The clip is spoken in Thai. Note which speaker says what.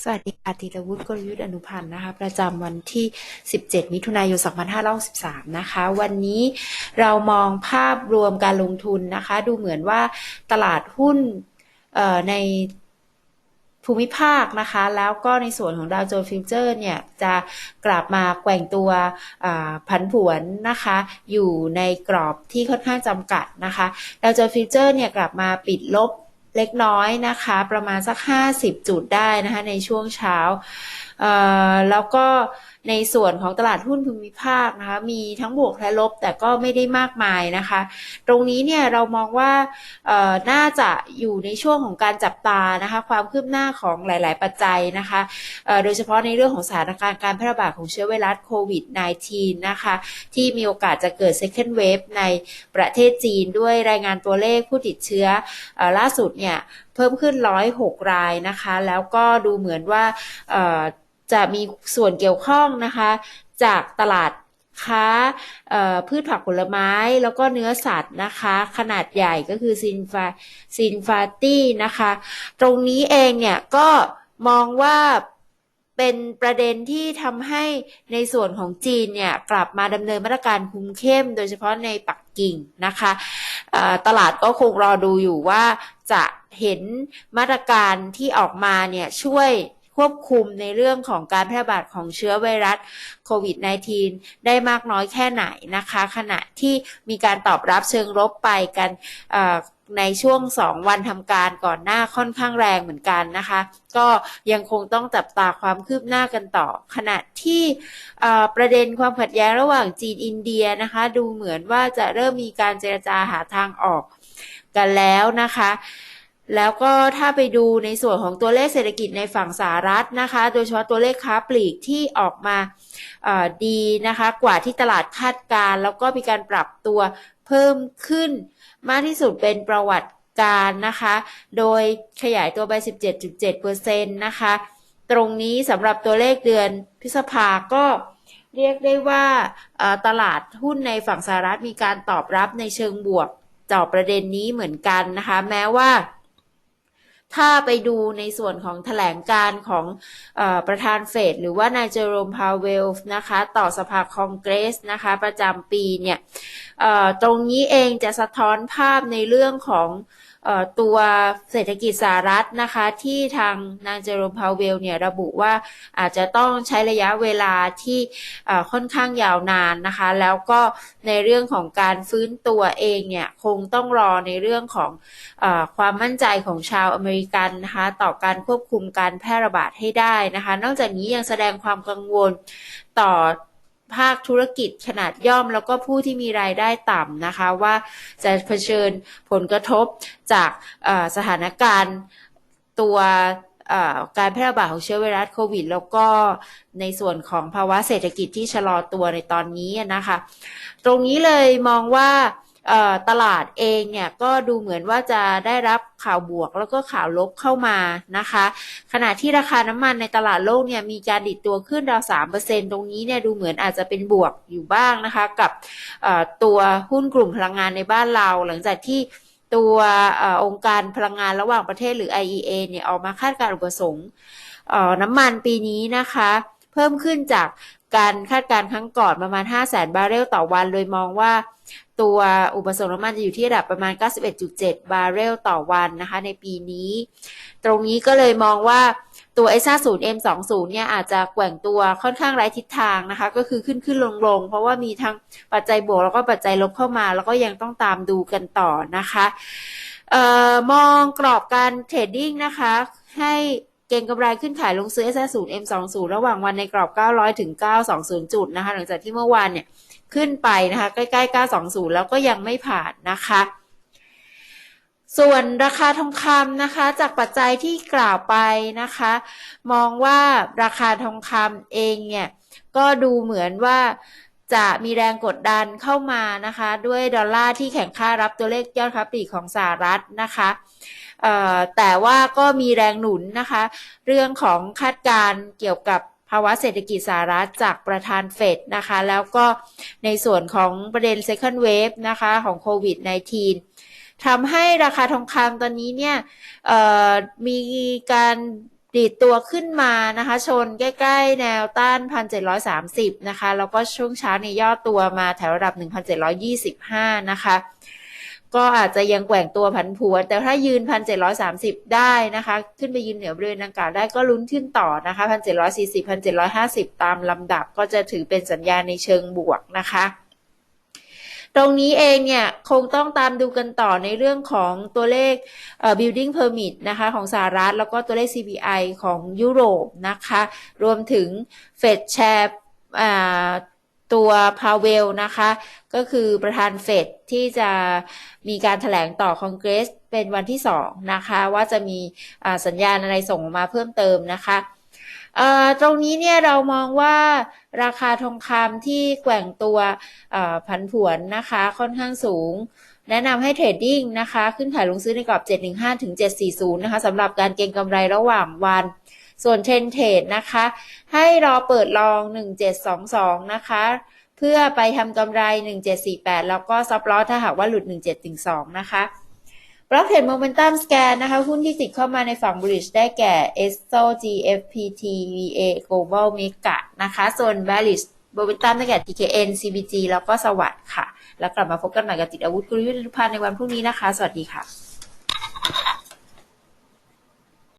Speaker 1: สวัสดีค่ะธีรวุฒิกลยุทธ์อนุพันธ์นะคะ ประจำวันที่ 17 มิถุนายน 2563 นะคะ วันนี้เรามองภาพรวมการลงทุนนะคะ ดูเหมือนว่าตลาดหุ้นในภูมิภาคนะคะ แล้วก็ในส่วนของดาวโจนส์ฟิวเจอร์เนี่ย จะกลับมาแกว่งตัวผันผวนนะคะ อยู่ในกรอบที่ค่อนข้างจำกัดนะคะ ดาวโจนส์ฟิวเจอร์เนี่ยกลับมาปิดลบ เล็กน้อยนะคะ ประมาณสัก 50 จุดได้นะคะในช่วงเช้า แล้วก็ในส่วนของตลาดหุ้นภูมิภาคนะคะมีทั้งบวกและลบแต่ก็ไม่ได้มากมายนะคะ ตรงนี้เนี่ยเรามองว่าน่าจะอยู่ในช่วงของการจับตานะคะความคืบหน้าของหลาย ๆ ปัจจัยนะคะโดยเฉพาะในเรื่องของสถานการณ์การแพร่ระบาดของเชื้อไวรัสโควิด -19 นะคะที่มีโอกาสจะเกิด second wave ในประเทศจีนด้วยรายงานตัวเลขผู้ติดเชื้ออล่าสุดเนี่ยเพิ่มขึ้น 106 รายนะคะ แล้วก็ดูเหมือนว่า จะมีส่วนเกี่ยวข้องนะคะ จากตลาดค้าพืชผักผลไม้แล้วก็เนื้อสัตว์นะคะ ขนาดใหญ่ก็คือซินฟาซินฟาตี้นะคะ ตรงนี้เองเนี่ยก็มองว่าเป็นประเด็นที่ทำให้ในส่วนของจีนเนี่ยกลับมาดำเนินมาตรการคุมเข้ม โดยเฉพาะในปักกิ่งนะคะตลาดก็คงรอดูอยู่ว่าจะเห็นมาตรการที่ออกมาเนี่ยช่วย ควบคุมในเรื่องของการแพร่ระบาดของเชื้อไวรัสโควิด -19 ได้มากน้อยแค่ไหนนะคะ ขณะที่มีการตอบรับเชิงลบไปกันในช่วง 2 วันทำการก่อนหน้าค่อนข้างแรงเหมือนกันนะคะ ก็ยังคงต้องจับตาความคืบหน้ากันต่อ ขณะที่ประเด็นความขัดแย้งระหว่างจีนอินเดียนะคะ ดูเหมือนว่าจะเริ่มมีการเจรจาหาทางออกกันแล้วนะคะ แล้วก็ถ้าไปดูในส่วนของตัวเลขเศรษฐกิจในฝั่งสหรัฐนะคะ โดยเฉพาะตัวเลขค้าปลีกที่ออกมาดีนะคะ กว่าที่ตลาดคาดการ์แล้วก็มีการปรับตัวเพิ่มขึ้น มากที่สุดเป็นประวัติการนะคะ โดยขยายตัวไป 17.7%นะคะ ตรงนี้สำหรับตัวเลขเดือนพฤษภาก็เรียกได้ว่าตลาดหุ้นในฝั่งสหรัฐมีการตอบรับในเชิงบวกต่อประเด็นนี้เหมือนกันนะคะ แม้ว่า ถ้าไปดูในส่วนของแถลงการของอประธานเฟดหรือว่านายเจอโรมพาวเวลนะคะต่อสภาคองเกรสนะคะประจำปีเนี่ยตรงนี้เองจะสะท้อนภาพในเรื่องของ ตัวเศรษฐกิจสหรัฐนะคะที่ทางนางเจอโรมพาวเวลเนี่ยระบุว่าอาจจะต้องใช้ระยะเวลาที่ค่อนข้างยาวนานนะคะ แล้วก็ในเรื่องของการฟื้นตัวเองเนี่ยคงต้องรอในเรื่องของอความมั่นใจของชาวอเมริกันนะคะต่อการควบคุมการแพร่ระบาดให้ได้นะคะ นอกจากนี้ยังแสดงความกังวลต่อ ภาคธุรกิจขนาดย่อม แล้วก็ผู้ที่มีรายได้ต่ำนะคะ ว่าจะเผชิญผลกระทบจากสถานการณ์ตัวการแพร่ระบาดของเชื้อไวรัสโควิด แล้วก็ในส่วนของภาวะเศรษฐกิจที่ชะลอตัวในตอนนี้นะคะ ตรงนี้เลยมองว่า ตลาดเองเนี่ยก็ดูเหมือนว่าจะได้รับข่าวบวกแล้วก็ข่าวลบเข้ามานะคะ ขณะที่ราคาน้ำมันในตลาดโลกเนี่ยมีการดิดตัวขึ้นราวสามเปอร์เซ็นตรงนี้เนี่ยดูเหมือนอาจจะเป็นบวกอยู่บ้างนะคะ กับตัวหุ้นกลุ่มพลังงานในบ้านเรา หลังจากที่ตัวอองค์การพลังงานระหว่างประเทศหรือ IEA เนี่ยออกมาคาดการณ์อุปสงค์น้ำมันปีนี้นะคะ เพิ่มขึ้นจากการคาดการณ์ครั้งก่อนประมาณ 5 0 0แสนบาร์เรลต่อวัน โดยมองว่า ตัวอุปสงค์น้ำมันจะอยู่ที่ระดับประมาณ 91.7 บาร์เรลต่อวันนะคะ ในปีนี้ ตรงนี้ก็เลยมองว่าตัว S50 M20 เนี่ยอาจจะแกว่งตัวค่อนข้างไร้ทิศทางนะคะ ก็คือขึ้นขึ้นลงลงเพราะว่ามีทั้งปัจจัยบวกแล้วก็ปัจจัยลบเข้ามา แล้วก็ยังต้องตามดูกันต่อนะคะออมองกรอบการเทรดดิ้งนะคะ ให้เก็งกำไรขึ้นขายลงซื้อ S50 M20 ระหว่างวันในกรอบ 900 ถึง 920 จุดนะคะ หลังจากที่เมื่อวานเนี่ย ขึ้นไปนะคะ ใกล้ๆ 920 แล้วก็ยังไม่ผ่านนะคะ ส่วนราคาทองคำนะคะ จากปัจจัยที่กล่าวไปนะคะ มองว่าราคาทองคำเองเนี่ย ก็ดูเหมือนว่าจะมีแรงกดดันเข้ามานะคะ ด้วยดอลลาร์ที่แข็งค่ารับตัวเลขยอดค้าปลีกของสหรัฐนะคะแต่ว่าก็มีแรงหนุนนะคะ เรื่องของคาดการณ์เกี่ยวกับ ภาวะเศรษฐกิจสหรัฐจากประธานเฟดนะคะ แล้วก็ในส่วนของประเด็น second wave นะคะของโควิด -19 ทำให้ราคาทองคำตอนนี้เนี่ยมีการดีดตัวขึ้นมานะคะ ชนใกล้ ๆ แนวต้าน 1,730 นะคะ แล้วก็ช่วงเช้านี้ย่อตัวมาแถวระดับ 1,725 นะคะ ก็อาจจะยังแกว่งตัวผันผวน แต่ถ้ายืน 1,730 ได้นะคะ ขึ้นไปยืนเหนือบริเวณดังกล่าวได้ก็ลุ้นขึ้นต่อนะคะ 1,740 1,750 ตามลำดับก็จะถือเป็นสัญญาณในเชิงบวกนะคะตรงนี้เองเนี่ยคงต้องตามดูกันต่อในเรื่องของตัวเลข building permit นะคะของสหรัฐ แล้วก็ตัวเลข CPI ของยุโรปนะคะ รวมถึงเฟดแชร์ ตัวพาเวลนะคะ ก็คือประธานเฟดที่จะมีการถแถลงต่อคอนเกรสเป็นวันที่2นะคะ ว่าจะมีสัญญาณอะไรส่งออกมาเพิ่มเติมนะคะตรงนี้เนี่ยเรามองว่าราคาทองคำที่แกว่งตัวผันผวนนะคะค่อนข้างสูง แนะนำให้เทรดดิ้งนะคะ ขึ้นขายลงซื้อในกรอบ 715ถึง740 นะคะสำหรับการเก็งกำไรระหว่างวัน ส่วนเทรนเทรดนะคะ ให้รอเปิดลอง 1722 นะคะ เพื่อไปทำกำไร 1748 แล้วก็ซับลอสถ้าหากว่าหลุด 1712 นะคะบล็อกเทรดโมเมนตัมสแกนนะคะ หุ้นที่ติดเข้ามาในฝั่งบริดจ์ได้แก่ ESO GFPT VA Global Mega นะคะ ส่วน bearish โมเมนตัมได้แก่ TKN CBG แล้วก็สวัสด์ค่ะ แล้วกลับมาพบกันใหม่กับติดอาวุธกลยุทธ์พันธ์ในวันพรุ่งนี้นะคะ สวัสดีค่ะ